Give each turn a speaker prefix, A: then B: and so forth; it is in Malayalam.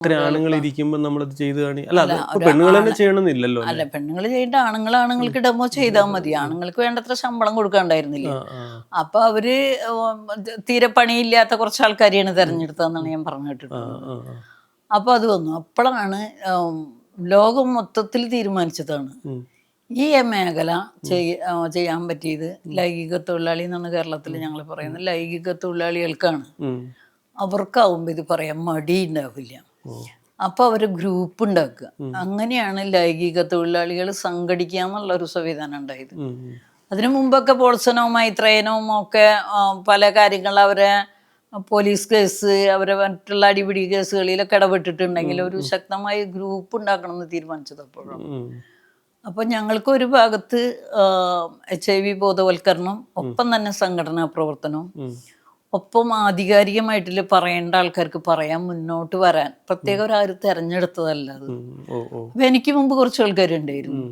A: ഇത്ര ആണുങ്ങൾ ഇരിക്കുമ്പോ നമ്മളത് ചെയ്ത് കാണി അല്ല പെണ്ണുങ്ങൾ തന്നെ ചെയ്യണമെന്നില്ലല്ലോ
B: അല്ല? പെണ്ണുങ്ങൾ ചെയ്യേണ്ട ആണുങ്ങൾ ആണുങ്ങൾക്ക് ഡെമോ ചെയ്താൽ മതി. ആണുങ്ങൾക്ക് വേണ്ടത്ര ശമ്പളം കൊടുക്കാണ്ടായിരുന്നില്ല. അപ്പൊ അവർ തീരെ പണിയില്ലാത്ത കുറച്ച് ആൾക്കാരെയാണ് തെരഞ്ഞെടുത്തതെന്നാണ് ഞാൻ പറഞ്ഞു കേട്ടിട്ടുള്ളത്. അപ്പൊ അത് വന്നു. അപ്പോഴാണ് ലോകം മൊത്തത്തിൽ തീരുമാനിച്ചതാണ്. ഈ മേഖല ചെയ്യ ചെയ്യാൻ പറ്റിയത് ലൈംഗിക തൊഴിലാളി എന്നാണ് കേരളത്തിൽ ഞങ്ങൾ പറയുന്നത്. ലൈംഗിക തൊഴിലാളികൾക്കാണ്. അവർക്കാവുമ്പോൾ ഇത് പറയാൻ മടി ഉണ്ടാവില്ല അപ്പൊ അവർ ഗ്രൂപ്പ് ഉണ്ടാക്കുക. അങ്ങനെയാണ് ലൈംഗിക തൊഴിലാളികൾ സംഘടിക്കുക എന്നുള്ള ഒരു സംവിധാനം ഉണ്ടായത്. അതിനു മുമ്പൊക്കെ പോൾസനോ മൈത്രേനവും ഒക്കെ പല കാര്യങ്ങൾ അവരെ പോലീസ് കേസ് അവരെ മറ്റുള്ള അടിപിടി കേസുകളിലൊക്കെ ഇടപെട്ടിട്ടുണ്ടെങ്കിൽ ഒരു ശക്തമായ ഗ്രൂപ്പ് ഉണ്ടാക്കണം എന്ന് തീരുമാനിച്ചത് അപ്പോഴാണ്.
A: അപ്പൊ
B: അപ്പോൾ ഞങ്ങൾക്ക് ഒരു ഭാഗത്ത് എച്ച് ഐ വി ബോധവൽക്കരണം ഒപ്പം തന്നെ സംഘടനാ പ്രവർത്തനവും. ഒപ്പം ആധികാരികമായിട്ടില്ല പറയേണ്ട ആൾക്കാർക്ക് പറയാൻ മുന്നോട്ട് വരാൻ പ്രത്യേകം ഒരാരും തെരഞ്ഞെടുത്തതല്ല അത്. എനിക്ക് മുമ്പ് കുറച്ച് ആൾക്കാരുണ്ടായിരുന്നു.